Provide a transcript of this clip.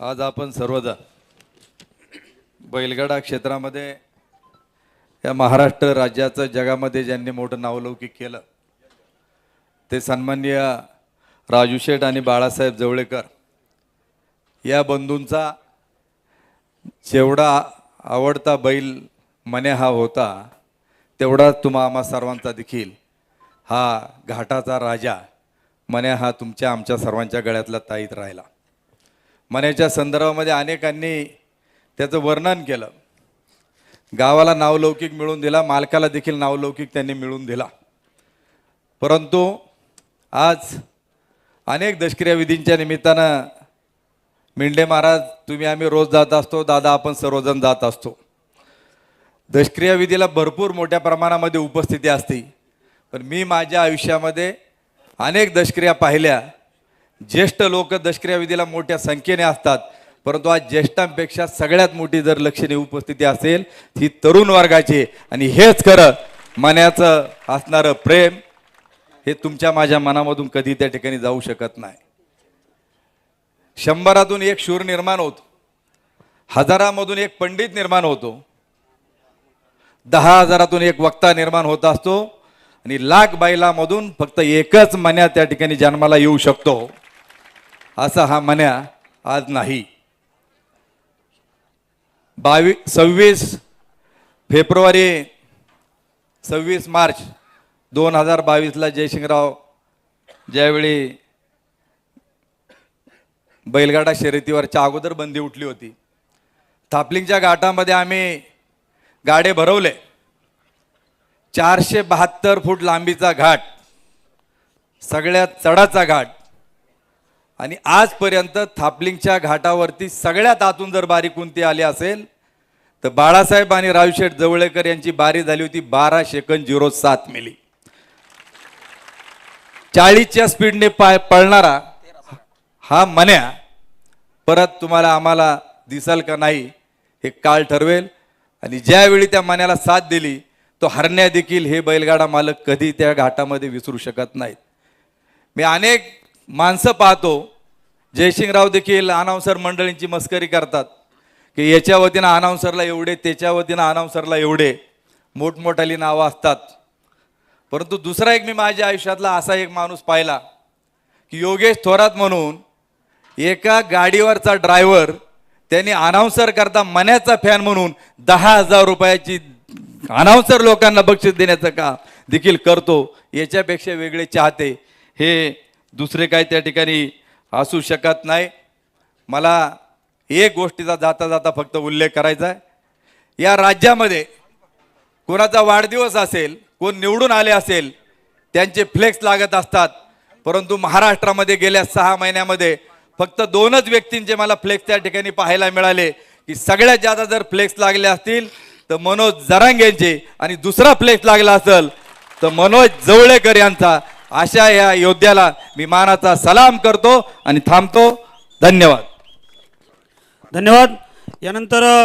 आज आपण सर्वजण बैलगाडा क्षेत्रामध्ये या महाराष्ट्र राज्याचं जगामध्ये ज्यांनी मोठं नावलौकिक केलं ते सन्माननीय राजू शेठ आणि बाळासाहेब जवळेकर या बंधूंचा जेवढा आवडता बैल मने हा होता तेवढा तुम्हा आम्हा सर्वांचा देखील. हा घाटाचा राजा मने हा तुमच्या आमच्या सर्वांच्या गळ्यातला ताईत राहिला. मनाच्या संदर्भामध्ये अनेकांनी त्याचं वर्णन केलं. गावाला नावलौकिक मिळून दिला मालकाला देखील नावलौकिक त्यांनी मिळून दिला. परंतु आज अनेक दशक्रिया विधींच्या निमित्तानं मेंढे महाराज तुम्ही आम्ही रोज जात असतो दादा आपण सर्वजण जात असतो. दशक्रिया विधीला भरपूर मोठ्या प्रमाणामध्ये उपस्थिती असते. पण मी माझ्या आयुष्यामध्ये अनेक दशक्रिया पाहिल्या. ज्येष्ठ लोक दशक्रिया विधीला मोठ्या संख्येने असतात परंतु आज ज्येष्ठांपेक्षा सगळ्यात मोठी जर लक्षणीय उपस्थिती असेल ती तरुण वर्गाची. आणि हेच खरं मनाचं असणारं प्रेम हे तुमच्या माझ्या मनामधून कधी त्या ठिकाणी जाऊ शकत नाही. शंभरातून एक शूर निर्माण होतो. हजारामधून एक पंडित निर्माण होतो. दहा हजारातून एक वक्ता निर्माण होत असतो. आणि लाख बायलामधून फक्त एकच मन्या त्या ठिकाणी जन्माला येऊ शकतो. असा हा मन्या आज नाही. बावीस सव्वीस फेब्रुवारी सव्वीस मार्च दोन हजार बावीसला जयसिंगराव ज्यावेळी बैलगाडा शर्यतीवरच्या अगोदर बंदी उठली होती. थापलिंगच्या घाटामध्ये आम्ही गाडे भरवले. चारशे बहात्तर फूट लांबीचा घाट सगळ्यात चढाचा घाट आणि आजपर्यंत थापलिंगच्या घाटावरती सगळ्यात आतून जर बारी कोणती आली असेल तर बाळासाहेब आणि रावशेठ जवळेकर यांची बारी झाली होती बारा सेकंद झिरो सात मिली. चाळीसच्या स्पीडने पाय पळणारा हा मन्या परत तुम्हाला आम्हाला दिसल का नाही हे काळ ठरवेल. आणि ज्यावेळी त्या मन्याला साथ दिली तो हरण्या देखील हे बैलगाडा मालक कधी त्या घाटामध्ये विसरू शकत नाहीत. मी अनेक माणसं पाहतो. जयसिंगराव देखील अनावसर मंडळींची मस्करी करतात. की याच्या वतीनं अनावसरला एवढे त्याच्या वतीनं अनावसरला एवढे. मोठमोठाली नावं असतात. परंतु दुसरा एक मी माझ्या आयुष्यातला असा एक माणूस पाहिला की योगेश थोरात म्हणून एका गाडीवरचा ड्रायव्हर त्यांनी अनाऊन्सर करता मन्याचा फॅन म्हणून दहा हजार रुपयाची अनाऊन्सर लोकांना बक्षीस देण्याचं काम देखील करतो. याच्यापेक्षा वेगळे चाहते. हे दुसरे काय त्या ठिकाणी असू शकत नाही. मला एक गोष्टीचा जाता जाता फक्त उल्लेख करायचा आहे. या राज्यामध्ये कोणाचा वाढदिवस असेल कोण निवडून आले असेल त्यांचे फ्लेक्स लागत असतात. परंतु महाराष्ट्रामध्ये गेल्या सहा महिन्यामध्ये फक्त दोनच व्यक्तींचे मला फ्लेक्स त्या ठिकाणी पाहायला मिळाले की सगळ्यात जादा जर फ्लेक्स लागले असतील तर मनोज जरांग यांचे आणि दुसरा फ्लेक्स लागला असेल तर मनोज जवळेकर यांचा अशा या योद्ध्याला मी मानाचा सलाम करतो आणि थांबतो. धन्यवाद. धन्यवाद. यानंतर